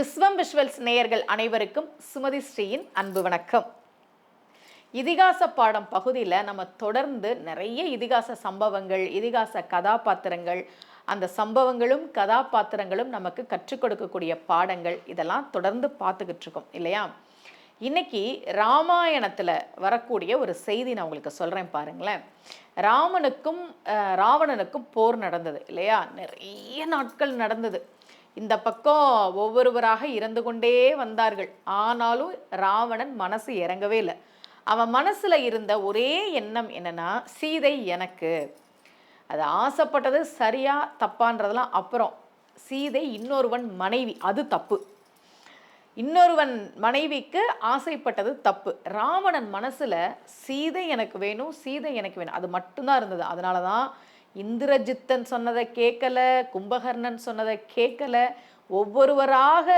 விஸ்வம் visuals நேயர்கள் அனைவருக்கும் சுமதி ஸ்ரீயின் அன்பு வணக்கம். இதிகாச பாடம் பகுதியில் நம்ம தொடர்ந்து நிறைய இதிகாச சம்பவங்கள் இதிகாச கதாபாத்திரங்கள் அந்த சம்பவங்களும் கதாபாத்திரங்களும் நமக்கு கற்றுக் கொடுக்கக்கூடிய பாடங்கள் இதெல்லாம் தொடர்ந்து பார்த்துக்கிட்டு இருக்கோம் இல்லையா? இன்னைக்கு ராமாயணத்தில் வரக்கூடிய ஒரு செய்தி நான் உங்களுக்கு சொல்கிறேன் பாருங்களேன். ராமனுக்கும் அஹ், ராவணனுக்கும் போர் நடந்தது இல்லையா? நிறைய நாட்கள் நடந்தது. இந்த பக்கம் ஒவ்வொருவராக இறந்து கொண்டே வந்தார்கள். ஆனாலும் ராவணன் மனசு இறங்கவே இல்லை. அவன் மனசில் இருந்த ஒரே எண்ணம் என்னன்னா சீதை எனக்கு. அது ஆசைப்பட்டது சரியா தப்பான்றதெல்லாம் அப்புறம். சீதை இன்னொருவன் மனைவி அது தப்பு. இன்னொருவன் மனைவிக்கு ஆசைப்பட்டது தப்பு. ராவணன் மனசில் சீதை எனக்கு வேணும் சீதை எனக்கு வேணும். அது மட்டும்தான் இருந்தது. அதனால தான் இந்திரஜித்தன் சொன்னதை கேட்கல கும்பகர்ணன் சொன்னதை கேட்கல. ஒவ்வொருவராக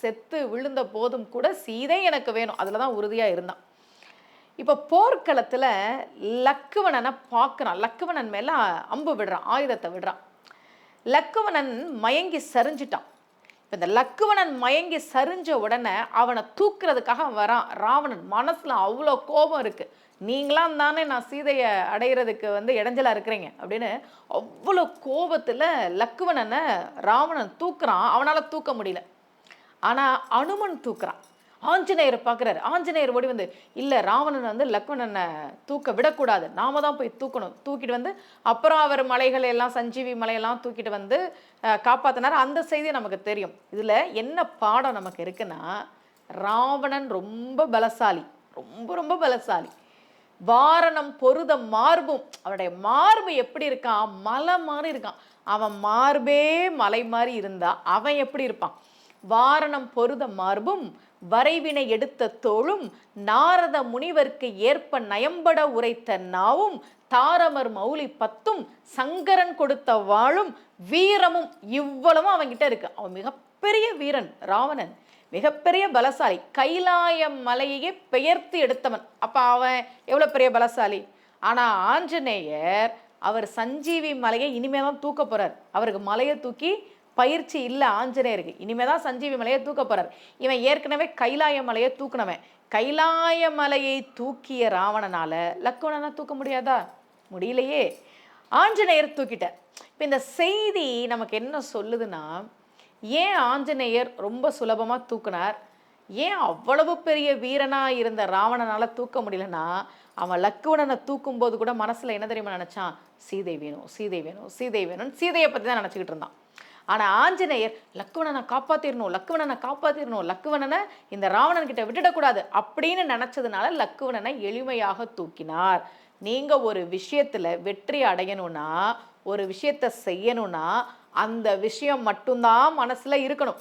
செத்து விழுந்த போதும் கூட சீதை எனக்கு வேணும். அதில் தான் உறுதியாக இருந்தான். இப்போ போர்க்களத்தில் லக்குவணனை பார்க்குறான். லக்குவணன் மேலே அம்பு விடுறான் ஆயுதத்தை விடுறான். லக்குவணன் மயங்கி சரிஞ்சிட்டான். இப்போ இந்த லக்குவணன் மயங்கி சரிஞ்ச உடனே அவனை தூக்குறதுக்காக வரான். ராவணன் மனசில் அவ்வளோ கோபம் இருக்குது நீங்களாம் தானே நான் சீதையை அடையிறதுக்கு வந்து இடைஞ்சலாக இருக்கிறீங்க அப்படின்னு அவ்வளோ கோபத்தில் லக்குவணனை ராவணன் தூக்குறான். அவனால் தூக்க முடியல. ஆனால் அனுமன் தூக்குறான். ஆஞ்சநேயர் பார்க்குறாரு. ஆஞ்சநேயர் ஓடி வந்து இல்லை ராவணன் வந்து லக்மணனை தூக்க விடக்கூடாது. நாம தான் போய் தூக்கணும். தூக்கிட்டு வந்து அப்புறம் அவர் மலைகளை எல்லாம் சஞ்சீவி மலையெல்லாம் தூக்கிட்டு வந்து காப்பாற்றினார் அந்த செய்தி நமக்கு தெரியும். இதில் என்ன பாடம் நமக்கு இருக்குன்னா ராவணன் ரொம்ப பலசாலி. ரொம்ப ரொம்ப பலசாலி. வாரணம் பொருத மார்பும் அவனுடைய மார்பு எப்படி இருக்கான்? மலை மாதிரி இருக்கான். அவன் மார்பே மலை மாதிரி இருந்தா அவன் எப்படி இருப்பான்? வாரணம் பொருத மார்பும் வரைவினை எடுத்த தோளும் நாரத முனிவர்க்கு ஏற்ப நயம்பட உரைத்த நாவும் தாரமர் மௌலி பத்தும் சங்கரன் கொடுத்த வாழும் வீரமும் இவ்வளவும் அவன்கிட்ட இருக்கு. அவன் மிகப்பெரிய வீரன் ராவணன். மிகப்பெரிய பலசாலி. கைலாய மலையையே பெயர்த்து எடுத்தவன். அப்போ அவன் எவ்வளோ பெரிய பலசாலி? ஆனால் ஆஞ்சநேயர் அவர் சஞ்சீவி மலையை இனிமேல் தான் தூக்க போகிறார் அவருக்கு மலையை தூக்கி பயிற்சி இல்லை ஆஞ்சநேயருக்கு. இனிமே தான் சஞ்சீவி மலையை தூக்க போகிறார் இவன் ஏற்கனவே கைலாய மலையை தூக்குனவன். கைலாய மலையை தூக்கிய ராவணனால் லக்குவணனை தூக்க முடியாதா? முடியலையே. ஆஞ்சநேயர் தூக்கிட்டார். இப்போ இந்த செய்தி நமக்கு என்ன சொல்லுதுன்னா ஏன் ஆஞ்சநேயர் ரொம்ப சுலபமாக தூக்குனார்? ஏன் அவ்வளவு பெரிய வீரனா இருந்த ராவணனால் தூக்க முடியலன்னா அவன் லக்குவணனை தூக்கும்போது கூட மனசில் என்ன தெரியுமா நினச்சான்? சீதை வேணும் சீதை வேணும் சீதை வேணும்னு சீதையை பற்றி தான் நினச்சிக்கிட்டு இருந்தான். ஆனால் ஆஞ்சநேயர் லக்குவணனை காப்பாற்றிடணும் லக்குவணனை காப்பாற்றிடணும் லக்குவணனை இந்த ராவணன்கிட்ட விட்டுடக்கூடாது அப்படின்னு நினச்சதுனால லக்குவணனை எளிமையாக தூக்கினார். நீங்கள் ஒரு விஷயத்தில் வெற்றி அடையணும்னா ஒரு விஷயத்த செய்யணும்னா அந்த விஷயம் மட்டும்தான் மனசில் இருக்கணும்.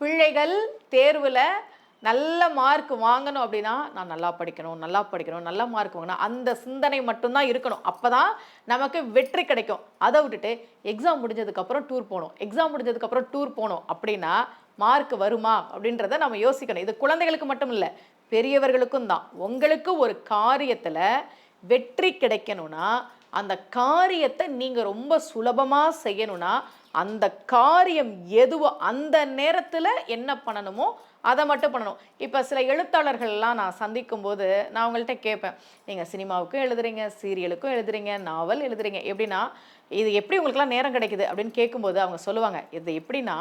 பிள்ளைகள் தேர்வில் நல்ல மார்க் வாங்கணும் அப்படின்னா நான் நல்லா படிக்கணும் நல்லா படிக்கணும் நல்ல மார்க் வாங்கணும் அந்த சிந்தனை மட்டும்தான் இருக்கணும். அப்போ தான் நமக்கு வெற்றி கிடைக்கும். அதை விட்டுட்டு எக்ஸாம் முடிஞ்சதுக்கப்புறம் டூர் போகணும். எக்ஸாம் முடிஞ்சதுக்கப்புறம் டூர் போகணும். அப்படின்னா மார்க் வருமா? அப்படின்றத நம்ம யோசிக்கணும். இது குழந்தைகளுக்கு மட்டும் இல்லை பெரியவர்களுக்கும் தான். உங்களுக்கு ஒரு காரியத்தில் வெற்றி கிடைக்கணும்னா அந்த காரியத்தை நீங்கள் ரொம்ப சுலபமாக செய்யணும்னா அந்த காரியம் எதுவோ அந்த நேரத்தில் என்ன பண்ணணுமோ அதை மட்டும் பண்ணணும். இப்போ சில எழுத்தாளர்கள்லாம் நான் சந்திக்கும் போது நான் அவங்கள்ட்ட கேட்பேன் நீங்கள் சினிமாவுக்கும் எழுதுறீங்க சீரியலுக்கும் எழுதுறீங்க நாவல் எழுதுறீங்க. எப்படின்னா இது எப்படி உங்களுக்குலாம் நேரம் கிடைக்குது? அப்படின்னு கேட்கும்போது அவங்க சொல்லுவாங்க இது எப்படின்னா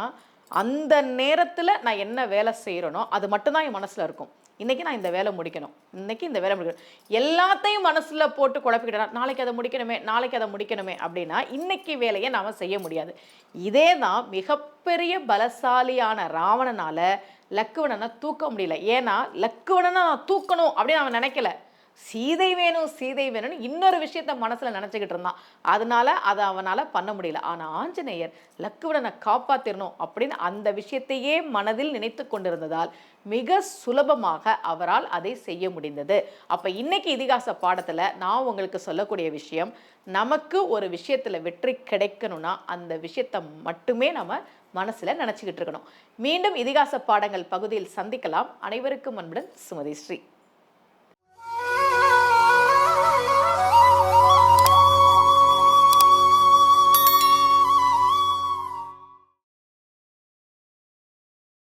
அந்த நேரத்தில் நான் என்ன வேலை செய்கிறேனோ அது மட்டும்தான் என் மனசில் இருக்கும். இன்றைக்கி நான் இந்த வேலை முடிக்கணும். இன்னைக்கு இந்த வேலை முடிக்கணும். எல்லாத்தையும் மனசில் போட்டு குழப்பிக்கிட்டா நாளைக்கு அதை முடிக்கணுமே நாளைக்கு அதை முடிக்கணுமே அப்படின்னா இன்றைக்கி வேலையை நாம் செய்ய முடியாது. இதே தான் மிகப்பெரிய பலசாலியான ராவணனால் லக்குவணனை தூக்க முடியல. ஏன்னா லக்குவணனை நான் தூக்கணும் அப்படின்னு அவன் நினைக்கல. சீதை வேணும் சீதை வேணும்னு இன்னொரு விஷயத்த மனசில் நினச்சிக்கிட்டு இருந்தான். அதனால அதை அவனால் பண்ண முடியல. ஆனால் ஆஞ்சநேயர் லக்குவணனை காப்பாத்திரணும் அப்படின்னு அந்த விஷயத்தையே மனதில் நினைத்து கொண்டிருந்ததால் மிக சுலபமாக அவரால் அதை செய்ய முடிந்தது. அப்போ இன்னைக்கு இதிகாச பாடத்தில் நான் உங்களுக்கு சொல்லக்கூடிய விஷயம் நமக்கு ஒரு விஷயத்தில் வெற்றி கிடைக்கணும்னா அந்த விஷயத்தை மட்டுமே நம்ம மனசில் நினச்சிக்கிட்டு இருக்கணும். மீண்டும் இதிகாச பாடங்கள் பகுதியில் சந்திக்கலாம். அனைவருக்கும் அன்புடன் சுமதி ஸ்ரீ.